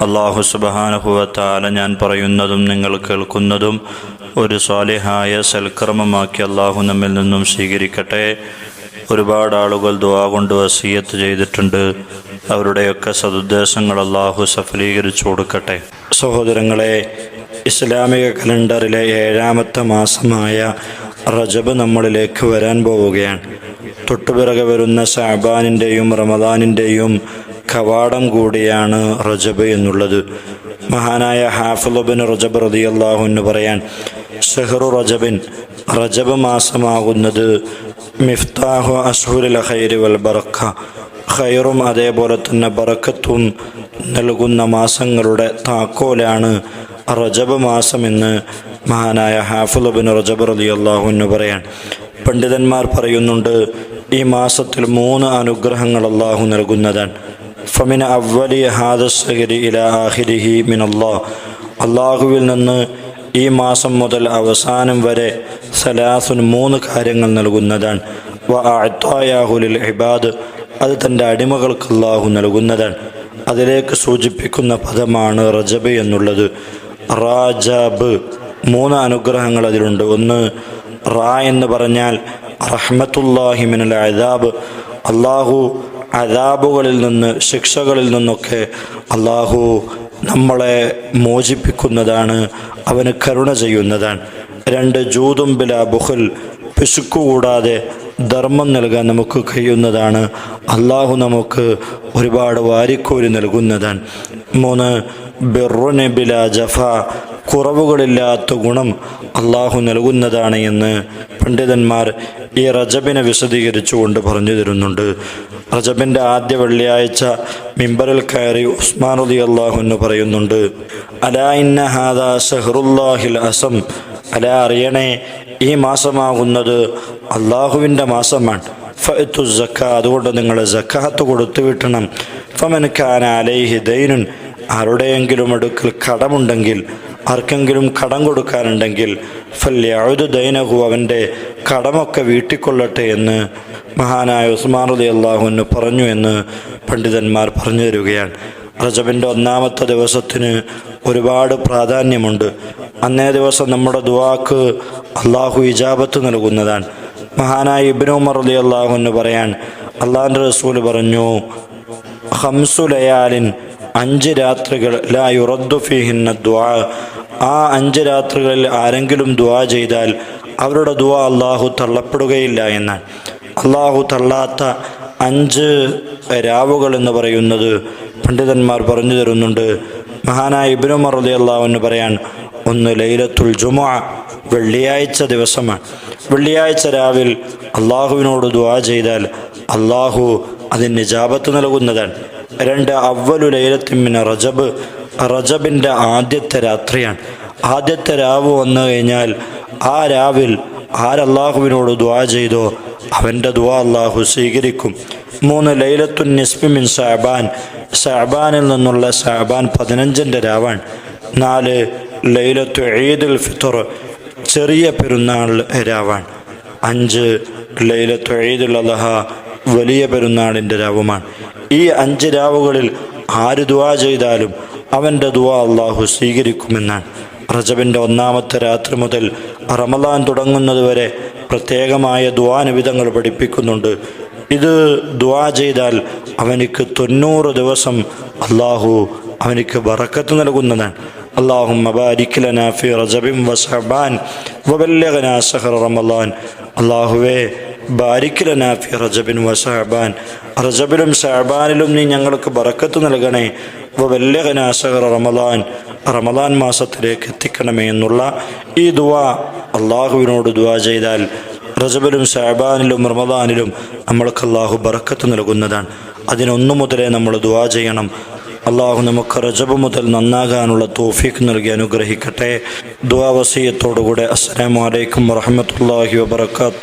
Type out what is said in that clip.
അള്ളാഹു സുബഹാനുഭവത്താല ഞാൻ പറയുന്നതും നിങ്ങൾ കേൾക്കുന്നതും ഒരു സ്വാലിഹായ സൽക്രമമാക്കി അള്ളാഹു നമ്മിൽ നിന്നും സ്വീകരിക്കട്ടെ. ഒരുപാട് ആളുകൾ ദുവാ കൊണ്ട് വസീയത്ത് ചെയ്തിട്ടുണ്ട്. അവരുടെയൊക്കെ സതുദ്ദേശങ്ങൾ അള്ളാഹു സഫലീകരിച്ചു കൊടുക്കട്ടെ. സഹോദരങ്ങളെ ഇസ്ലാമിക കലണ്ടറിലെ ഏഴാമത്തെ മാസമായ റജബ് നമ്മളിലേക്ക് വരാൻ പോവുകയാണ്. തൊട്ടുപിറകെ വരുന്ന ഷാബാനിന്റെയും റമദാനിന്റെയും കവാടം കൂടിയാണ് റജബ് എന്നുള്ളത്. മഹാനായ ഹാഫുലബിൻ റജബ് റതിയല്ലാഹു എന്ന് പറയാൻ ഷെഹ്റു റജബിൻ റജബ് മാസമാകുന്നത് മിഫ്താഹു അഷ്ഹുൽ ഖൈരി വൽ ബറക്ക. ഖൈറും അതേപോലെ തന്നെ ബറക്കത്തും നൽകുന്ന മാസങ്ങളുടെ താക്കോലാണ് റജബ് മാസമെന്ന് മഹാനായ ഹാഫുലബിൻ റജബ് റലി അള്ളാഹു എന്ന് പറയാൻ. പണ്ഡിതന്മാർ പറയുന്നുണ്ട് ഈ മാസത്തിൽ മൂന്ന് അനുഗ്രഹങ്ങൾ അള്ളാഹു നൽകുന്നതാണ്. ഫമിന അവലി ഹാദസ്സഹരി ഇല ആഹിരിഹി മിൻ അള്ളാഹ് അള്ളാഹുവിൽ നിന്ന് ഈ മാസം മുതൽ അവസാനം വരെ സലാസുൻ മൂന്ന് കാര്യങ്ങൾ നൽകുന്നതാണ്. വ അത്തായാഹുലിൽ ഇബാദ്. അത് തന്റെ അടിമകൾക്ക് അള്ളാഹു നൽകുന്നതാണ്. അതിലേക്ക് സൂചിപ്പിക്കുന്ന പദമാണ് റജബ് എന്നുള്ളത്. റാജബ്. മൂന്ന് അനുഗ്രഹങ്ങൾ അതിലുണ്ട്. ഒന്ന് റാ എന്ന് പറഞ്ഞാൽ റഹ്മത്തുല്ലാഹി മിനൽ അദാബ്. അള്ളാഹു അദാബുകളിൽ നിന്ന് ശിക്ഷകളിൽ നിന്നൊക്കെ അള്ളാഹു നമ്മളെ മോചിപ്പിക്കുന്നതാണ് അവന് കരുണ ചെയ്യുന്നതാണ്. രണ്ട് ജൂതും ബില ബുഹൽ പിശുക്കുകൂടാതെ ധർമ്മം നൽകാൻ നമുക്ക് കഴിയുന്നതാണ്. അള്ളാഹു നമുക്ക് ഒരുപാട് വാരിക്കോരി നൽകുന്നതാണ്. മൂന്ന് ബിറുനെ ബില ജഫ കുറവുകളില്ലാത്ത ഗുണം അള്ളാഹു നൽകുന്നതാണ് എന്ന് പണ്ഡിതന്മാർ ഈ റജബിനെ വിശദീകരിച്ചുകൊണ്ട് പറഞ്ഞു തരുന്നുണ്ട്. റജബിന്റെ ആദ്യ വെള്ളിയാഴ്ച മിമ്പറിൽ കയറി ഉസ്മാൻ അലി അള്ളാഹു എന്ന് പറയുന്നുണ്ട് അലാ ഇന്ന ഹാദ ഷഹറുല്ലാഹിൽ അസം. അല അറിയണേ ഈ മാസമാകുന്നത് അള്ളാഹുവിന്റെ മാസമാണ്. ഫഅത്തു സക്ക അതുകൊണ്ട് നിങ്ങൾ സക്കാത്ത് കൊടുത്തു വിട്ടണം. ഫമൻ ഖാൻ അലൈഹി ദൈനുൻ ആരുടെയെങ്കിലും അടുക്കൽ കടമുണ്ടെങ്കിൽ ആർക്കെങ്കിലും കടം കൊടുക്കാനുണ്ടെങ്കിൽ ഫല്യാഴുതു ദൈനഹു അവന്റെ കടമൊക്കെ വീട്ടിക്കൊള്ളട്ടെ എന്ന് മഹാനായ ഉസ്മാൻ അലി അള്ളാഹുവിന് പറഞ്ഞു എന്ന് പണ്ഡിതന്മാർ പറഞ്ഞു തരികയാണ്. റജബിന്റെ ഒന്നാമത്തെ ദിവസത്തിന് ഒരുപാട് പ്രാധാന്യമുണ്ട്. അന്നേ ദിവസം നമ്മുടെ ദുവാക്ക് അള്ളാഹു ഇജാബത്ത് നൽകുന്നതാണ്. മഹാനായ ഇബ്നു ഉമർ അലി അള്ളാഹു എന്ന് പറയാൻ അള്ളാഹിന്റെ റസൂൽ പറഞ്ഞു ഹംസുലയാലിൻ അഞ്ച് രാത്രികൾ ലാ യുറദ്ദു ഫിഹിന്ന ദ്വാ ആ അഞ്ച് രാത്രികളിൽ ആരെങ്കിലും ദുവാ ചെയ്താൽ അവരുടെ ദുവ അള്ളാഹു തള്ളപ്പെടുകയില്ല എന്നാണ് അള്ളാഹു തള്ളാത്ത അഞ്ച് രാവുകൾ എന്ന് പറയുന്നത് പണ്ഡിതന്മാർ പറഞ്ഞു തരുന്നുണ്ട്. മഹാനായ ഇബിനു മറുദി അള്ളാഹു എന്ന് പറയാൻ ഒന്ന് ലൈലത്തുൽ ജുമ വെള്ളിയാഴ്ച ദിവസമാണ്. വെള്ളിയാഴ്ച രാവിൽ അള്ളാഹുവിനോട് ദുവാ ചെയ്താൽ അള്ളാഹു അതിന് ജാപത്ത് നൽകുന്നതാണ്. രണ്ട് അവലു ലൈലത്തിമ്മിന് റജബ് റജബിന്റെ ആദ്യത്തെ രാത്രിയാണ്. ആദ്യത്തെ രാവ് വന്നു കഴിഞ്ഞാൽ ആ രാവിൽ ആരല്ലാഹുവിനോട് ദ്വാ ചെയ്തോ? അവന്റെ ദ്വാ അള്ളാഹു സ്വീകരിക്കും. മൂന്ന് ലൈലത്തുൻ നിസ്ബിമിൻ സാബാൻ. സാബാനിൽ നിന്നുള്ള സാബാൻ പതിനഞ്ചിന്റെ രാവാണ്. നാല് ലൈലത്തു ഈദുൽ ഫിത്തർ ചെറിയ പെരുന്നാൾ രാവാണ്. അഞ്ച് ലൈലത്തു ഈദുൽ അലഹ വലിയ പെരുന്നാളിന്റെ രാവുമാണ്. ഈ അഞ്ച് രാവുകളിൽ ആര് ദുവാ ചെയ്താലും അവന്റെ ദുവാ അള്ളാഹു സ്വീകരിക്കുമെന്നാണ് റജബിന്റെ ഒന്നാമത്തെ രാത്രി മുതൽ റമദാൻ തുടങ്ങുന്നതുവരെ പ്രത്യേകമായ ദുവാനുവിധങ്ങൾ പഠിപ്പിക്കുന്നുണ്ട്. ഇത് ദ്വാ ചെയ്താൽ അവനിക്ക് തൊണ്ണൂറ് ദിവസം അള്ളാഹു അവനിക്ക് വറക്കത്ത് നൽകുന്നതാണ്. മബാരിക്കലന ഫി റജബിം വസബാൻ വബല്ലഗന സഹർ റമദാൻ അള്ളാഹുവേ ബാരിക്കലന റജബിൻ വസഹബാൻ റജബിലും സഹബാനിലും നീ ഞങ്ങൾക്ക് ബറക്കത്ത് നൽകണേ. വല്ലഗന സഹർ റമദാൻ. റമദാൻ മാസത്തിലേക്ക് എത്തിക്കണമേ എന്നുള്ള ഈ ദുവ അള്ളാഹുവിനോട് ദുവാ ചെയ്താൽ റജബിലും ഷാബാനിലും റമദാനിലും നമ്മൾക്ക് അള്ളാഹു ബറക്കത്ത് നൽകുന്നതാണ്. അതിനൊന്നു മുതലേ നമ്മൾ ദുവാ ചെയ്യണം. അള്ളാഹു നമുക്ക് റജബ് മുതൽ നന്നാകാനുള്ള തോഫീക്ക് നൽകി അനുഗ്രഹിക്കട്ടെ. ദുവാവസീയത്തോടുകൂടെ അസ്സാം വലൈക്കും വറഹമത്തല്ലാഹി വബർക്കാത്തു